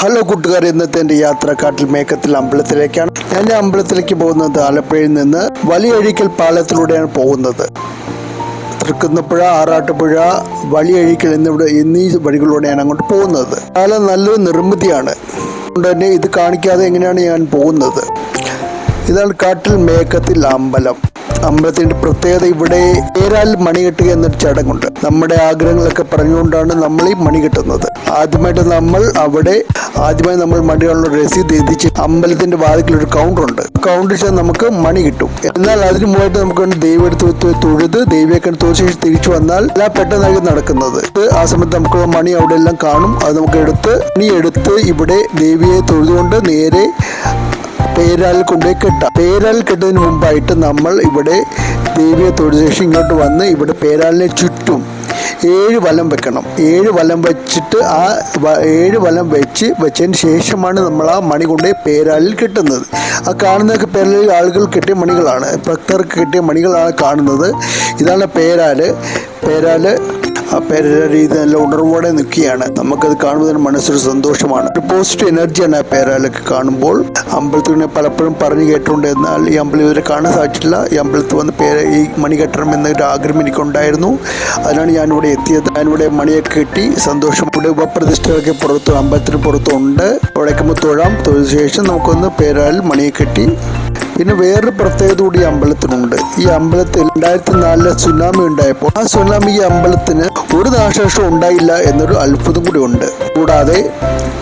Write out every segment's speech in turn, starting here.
Hello കൂട്ടുകാർ ഇന്നത്തെ എന്റെ യാത്ര കാട്ടിൽ മേക്കത്തിൽ അമ്പലത്തിലേക്കാണ്. ഞാൻ അമ്പലത്തിലേക്ക് പോകുന്നത് ആലപ്പുഴയിൽ നിന്ന് വലിയഴിക്കൽ പാലത്തിലൂടെയാണ് പോകുന്നത്. തൃക്കുന്നപ്പുഴ ആറാട്ടുപുഴ വലിയഴിക്കൽ എന്നിവിടെ എന്നീ വഴികളിലൂടെയാണ് അങ്ങോട്ട് പോകുന്നത്. പാലം നല്ലൊരു നിർമ്മിതിയാണ്. അതുകൊണ്ട് തന്നെ ഇത് കാണിക്കാതെ എങ്ങനെയാണ് ഞാൻ പോകുന്നത്? ഇതാണ് കാട്ടിൽ മേക്കത്തിൽ അമ്പലം. അമ്പലത്തിന്റെ പ്രത്യേകത ഇവിടെ പേരാൽ മണി കെട്ടുക എന്നൊരു ചടങ്ങുണ്ട്. നമ്മുടെ ആഗ്രഹങ്ങളൊക്കെ പറഞ്ഞുകൊണ്ടാണ് നമ്മൾ ഈ മണി കെട്ടുന്നത്. ആദ്യമായിട്ട് നമ്മൾ അവിടെ ആദ്യമായി നമ്മൾ മണിയുള്ള രസീത് എത്തിച്ച് അമ്പലത്തിന്റെ വാതിക്കൽ ഒരു കൗണ്ടർ ഉണ്ട്. കൗണ്ടർ ചെയ്താൽ നമുക്ക് മണി കിട്ടും. എന്നാൽ അതിനു മുമ്പായിട്ട് നമുക്ക് ദൈവം എടുത്ത് തൊഴുത് ദൈവിയൊക്കെ തോശേഷി തിരിച്ചു വന്നാൽ എല്ലാം പെട്ടെന്നായിരിക്കും നടക്കുന്നത്. ആ സമയത്ത് നമുക്ക് മണി അവിടെ എല്ലാം കാണും. അത് നമുക്ക് എടുത്ത് മണി എടുത്ത് ഇവിടെ ദേവിയെ തൊഴുതുകൊണ്ട് നേരെ പേരാൽ കൊണ്ടുപോയി കെട്ടാം. പേരാൽ കെട്ടതിന് മുമ്പായിട്ട് നമ്മൾ ഇവിടെ ദേവിയെ തൊഴിൽ ശേഷം ഇങ്ങോട്ട് വന്ന് ഇവിടെ പേരാലിനെ ചുറ്റും ഏഴ് വലം വെക്കണം. ഏഴ് വലം വെച്ചിട്ട് ആ ഏഴ് വലം വെച്ച് വെച്ചതിന് ശേഷമാണ് നമ്മൾ ആ മണി കൊണ്ട് പേരാലിൽ കിട്ടുന്നത്. ആ കാണുന്നതൊക്കെ പേരാലിൽ ആളുകൾ കിട്ടിയ മണികളാണ്. ഭക്തർക്ക് കിട്ടിയ മണികളാണ് കാണുന്നത്. ഇതാണ് പേരാൽ. പേരാൽ ആ പേരാൽ രീതി നല്ല ഉണർവോടെ നിൽക്കുകയാണ്. നമുക്കത് കാണുന്നതിന് മനസ്സൊരു സന്തോഷമാണ്. ഒരു പോസിറ്റീവ് എനർജിയാണ് ആ പേരാലൊക്കെ കാണുമ്പോൾ. അമ്പലത്തിൽ പലപ്പോഴും പറഞ്ഞു കേട്ടിട്ടുണ്ട്. എന്നാൽ ഈ അമ്പലം ഇവരെ കാണാൻ സാധിച്ചില്ല ഈ അമ്പലത്തിൽ വന്ന് പേര് ഈ മണി കെട്ടണം എന്നൊരു ആഗ്രഹം എനിക്കുണ്ടായിരുന്നു. അതിനാണ് ഞാനിവിടെ എത്തിയത്. ഞാനിവിടെ മണിയൊക്കെ കെട്ടി സന്തോഷം ഇവിടെ ഉപപ്രതിഷ്ഠകളൊക്കെ പുറത്ത് അമ്പലത്തിന് പുറത്തുണ്ട്. അവിടെയൊക്കെ തൊഴാം. തൊഴിൽ ശേഷം നമുക്കൊന്ന് പേരാലിൽ മണിയെ കെട്ടി പിന്നെ വേറൊരു പ്രത്യേകത കൂടി അമ്പലത്തിനുണ്ട്. ഈ അമ്പലത്തിൽ രണ്ടായിരത്തി നാലിലെ സുനാമി ഉണ്ടായപ്പോൾ ആ സുനാമി ഈ അമ്പലത്തിന് ഒരു നാശനഷ്ടം ഉണ്ടായില്ല എന്നൊരു അത്ഭുതം കൂടി ഉണ്ട്. കൂടാതെ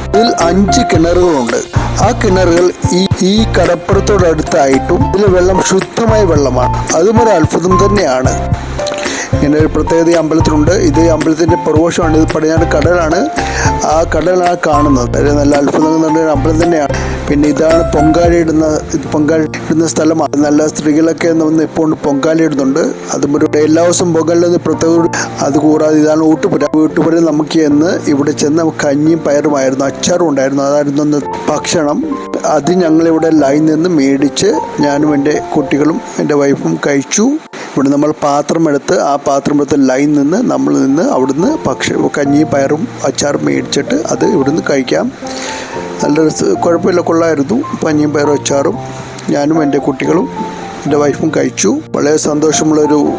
ഇതിൽ അഞ്ച് കിണറുകളുണ്ട്. ആ കിണറുകൾ ഈ ഈ കടപ്പുറത്തോടടുത്തായിട്ടും ഇതിൽ വെള്ളം ശുദ്ധമായ വെള്ളമാണ്. അതും ഒരു അത്ഭുതം തന്നെയാണ്. ഇങ്ങനെ ഒരു പ്രത്യേകത അമ്പലത്തിലുണ്ട് ഇത് ഈ അമ്പലത്തിന്റെ പുറവശമാണ് ഇത് പടിഞ്ഞാറ് കടലാണ്. ആ കടലാണ് കാണുന്നത്. വളരെ നല്ല അത്ഭുതം എന്ന് പറഞ്ഞ അമ്പലം തന്നെയാണ്. പിന്നെ ഇതാണ് പൊങ്കാലയിടുന്ന ഇത് പൊങ്കാല ഇടുന്ന സ്ഥലമാണ് നല്ല സ്ത്രീകളൊക്കെ വന്ന് ഇപ്പോൾ പൊങ്കാല ഇടുന്നുണ്ട്. അതും ഒരു എല്ലാ ദിവസവും പൊങ്കാല പ്രത്യേക അത് കൂടാതെ ഇതാണ് ഊട്ടുപുര. ഊട്ടുപുര നമുക്ക് എന്ന് ഇവിടെ ചെന്ന് കഞ്ഞിയും പയറുമായിരുന്നു അച്ചാറും ഉണ്ടായിരുന്നു. അതായിരുന്നു അന്ന് ഭക്ഷണം. അത് ഞങ്ങളിവിടെ ലൈൻ നിന്ന് മേടിച്ച് ഞാനും എന്റെ കുട്ടികളും എന്റെ വൈഫും കഴിച്ചു. ഇവിടെ നമ്മൾ പാത്രമെടുത്ത് ആ പാത്രമെടുത്ത് ലൈൻ നിന്ന് നമ്മൾ നിന്ന് അവിടുന്ന് ഭക്ഷ കഞ്ഞിയും പയറും അച്ചാറും മേടിച്ചിട്ട് അത് ഇവിടുന്ന് കഴിക്കാം. നല്ല കുഴപ്പമില്ല കൊള്ളായിരുന്നു. പനിയും പയറും അച്ചാറും. ഞാനും എന്റെ കുട്ടികളും എന്റെ വൈഫും കഴിച്ചു. വളരെ സന്തോഷമുള്ളൊരു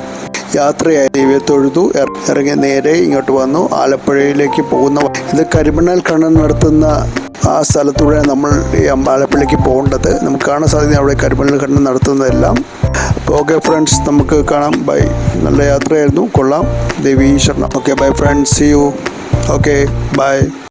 യാത്രയായി. ദൈവത്തൊഴുതു ഇറ- ഇറങ്ങി നേരെ ഇങ്ങോട്ട് വന്നു. ആലപ്പുഴയിലേക്ക് പോകുന്ന ഇത് കരിമണൽ കണ്ണൻ നടത്തുന്ന ആ സ്ഥലത്തൂടെ നമ്മൾ ഈ ആലപ്പുഴയിലേക്ക് പോകേണ്ടത്. നമുക്ക് കാണാൻ സാധിക്കും അവിടെ കരിമണൽ കണ്ണൻ നടത്തുന്നതെല്ലാം. ഓക്കെ ഫ്രണ്ട്സ് നമുക്ക് കാണാം. ബൈ നല്ല യാത്രയായിരുന്നു. കൊള്ളാം. ദേവി ശരണം. Okay bye friends you okay bye